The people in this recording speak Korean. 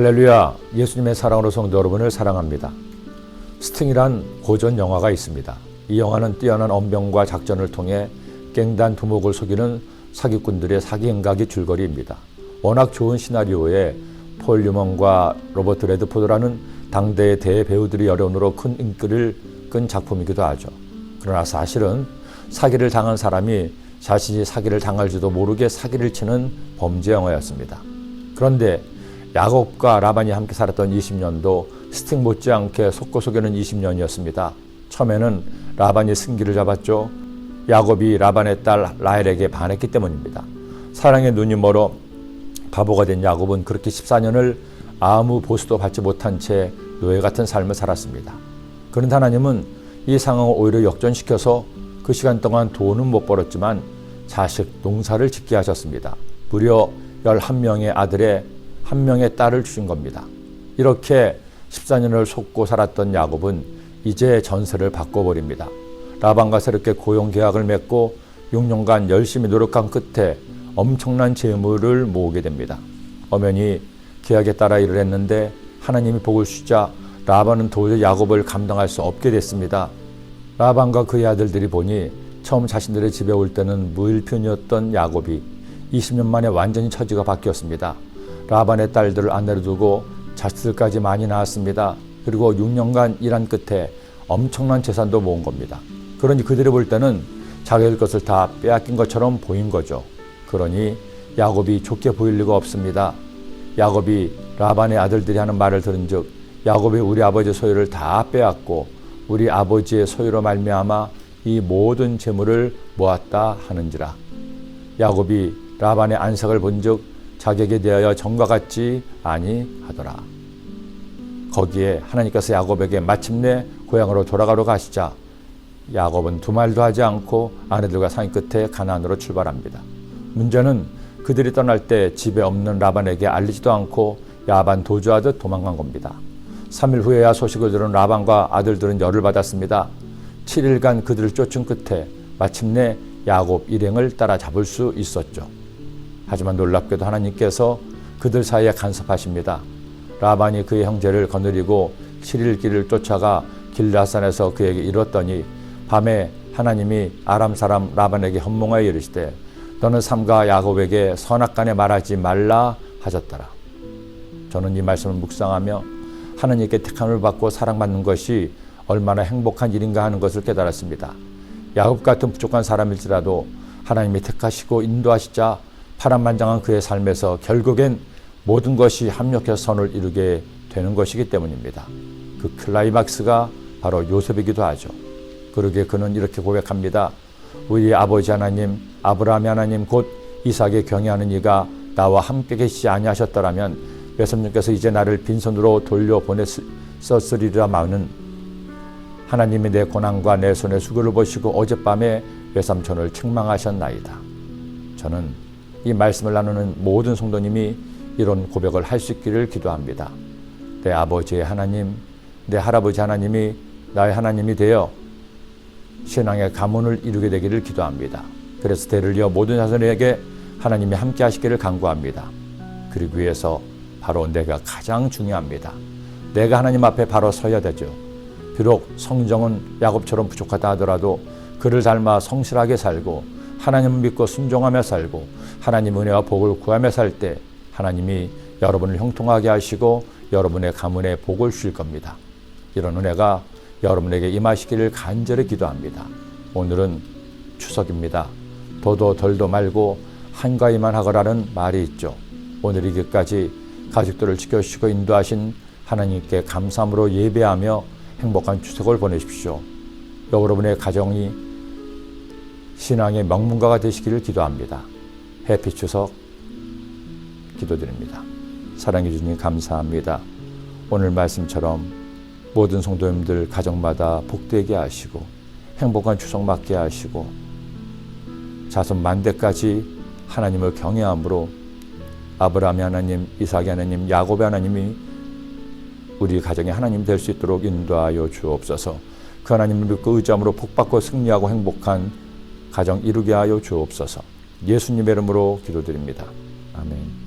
할렐루야 예수님의 사랑으로 성도 여러분을 사랑합니다. 스팅이란 고전 영화가 있습니다. 이 영화는 뛰어난 언병과 작전을 통해 깽단 두목을 속이는 사기꾼들의 사기 행각이 줄거리입니다. 워낙 좋은 시나리오에 폴 유먼과 로버트 레드포드라는 당대의 대배우들이 여론으로 큰 인기를 끈 작품이기도 하죠. 그러나 사실은 사기를 당한 사람이 자신이 사기를 당할지도 모르게 사기를 치는 범죄 영화였습니다. 그런데 야곱과 라반이 함께 살았던 20년도 스팅 못지않게 속고 속이는 20년이었습니다. 처음에는 라반이 승기를 잡았죠. 야곱이 라반의 딸 라헬에게 반했기 때문입니다. 사랑의 눈이 멀어 바보가 된 야곱은 그렇게 14년을 아무 보수도 받지 못한 채 노예 같은 삶을 살았습니다. 그런데 하나님은 이 상황을 오히려 역전시켜서 그 시간 동안 돈은 못 벌었지만 자식 농사를 짓게 하셨습니다. 무려 11명의 아들에 한 명의 딸을 주신 겁니다. 이렇게 14년을 속고 살았던 야곱은 이제 전세를 바꿔버립니다. 라반과 새롭게 고용 계약을 맺고 6년간 열심히 노력한 끝에 엄청난 재물을 모으게 됩니다. 엄연히 계약에 따라 일을 했는데 하나님이 복을 주자 라반은 도저히 야곱을 감당할 수 없게 됐습니다. 라반과 그의 아들들이 보니 처음 자신들의 집에 올 때는 무일편이었던 야곱이 20년 만에 완전히 처지가 바뀌었습니다. 라반의 딸들을 아내로 두고 자식들까지 많이 낳았습니다. 그리고 6년간 일한 끝에 엄청난 재산도 모은 겁니다. 그러니 그들이 볼 때는 자기들 것을 다 빼앗긴 것처럼 보인 거죠. 그러니 야곱이 좋게 보일 리가 없습니다. 야곱이 라반의 아들들이 하는 말을 들은즉 야곱이 우리 아버지 소유를 다 빼앗고 우리 아버지의 소유로 말미암아 이 모든 재물을 모았다 하는지라 야곱이 라반의 안색을 본즉 자격에 대하여 정과 같지 아니하더라. 거기에 하나님께서 야곱에게 마침내 고향으로 돌아가러 가시자 야곱은 두 말도 하지 않고 아내들과 상의 끝에 가나안으로 출발합니다. 문제는 그들이 떠날 때 집에 없는 라반에게 알리지도 않고 야반 도주하듯 도망간 겁니다. 3일 후에야 소식을 들은 라반과 아들들은 열을 받았습니다. 7일간 그들을 쫓은 끝에 마침내 야곱 일행을 따라잡을 수 있었죠. 하지만 놀랍게도 하나님께서 그들 사이에 간섭하십니다. 라반이 그의 형제를 거느리고 7일 길을 쫓아가 길라산에서 그에게 이뤘더니 밤에 하나님이 아람 사람 라반에게 헌몽하여 이르시되 너는 삼가 야곱에게 선악간에 말하지 말라 하셨더라. 저는 이 말씀을 묵상하며 하나님께 택함을 받고 사랑받는 것이 얼마나 행복한 일인가 하는 것을 깨달았습니다. 야곱 같은 부족한 사람일지라도 하나님이 택하시고 인도하시자 파란만장한 그의 삶에서 결국엔 모든 것이 합력해서 선을 이루게 되는 것이기 때문입니다. 그 클라이막스가 바로 요셉이기도 하죠. 그러게 그는 이렇게 고백합니다. 우리 아버지 하나님, 아브라함 하나님 곧 이삭에 경외하는 이가 나와 함께 계시지 아니하셨더라면 외삼님께서 이제 나를 빈손으로 돌려 보냈었으리라 마는 하나님이 내 고난과 내 손의 수고를 보시고 어젯밤에 외삼촌을 책망하셨나이다. 저는 이 말씀을 나누는 모든 성도님이 이런 고백을 할 수 있기를 기도합니다. 내 아버지의 하나님, 내 할아버지 하나님이 나의 하나님이 되어 신앙의 가문을 이루게 되기를 기도합니다. 그래서 대를 이어 모든 자손에게 하나님이 함께 하시기를 간구합니다. 그리고 위해서 바로 내가 가장 중요합니다. 내가 하나님 앞에 바로 서야 되죠. 비록 성정은 야곱처럼 부족하다 하더라도 그를 닮아 성실하게 살고 하나님을 믿고 순종하며 살고 하나님 은혜와 복을 구하며 살 때 하나님이 여러분을 형통하게 하시고 여러분의 가문에 복을 주실 겁니다. 이런 은혜가 여러분에게 임하시기를 간절히 기도합니다. 오늘은 추석입니다. 도도 덜도 말고 한가위만 하거라는 말이 있죠. 오늘 이기까지 가족들을 지켜주시고 인도하신 하나님께 감사함으로 예배하며 행복한 추석을 보내십시오. 여러분의 가정이 신앙의 명문가가 되시기를 기도합니다. 해피 추석 기도드립니다. 사랑해 주님 감사합니다. 오늘 말씀처럼 모든 성도님들 가정마다 복되게 하시고 행복한 추석 맞게 하시고 자손 만대까지 하나님을 경외함으로 아브라함의 하나님, 이삭의 하나님, 야곱의 하나님이 우리 가정의 하나님 될 수 있도록 인도하여 주옵소서. 그 하나님을 믿고 의지함으로 복받고 승리하고 행복한 가정 이루게 하여 주옵소서. 예수님의 이름으로 기도드립니다. 아멘.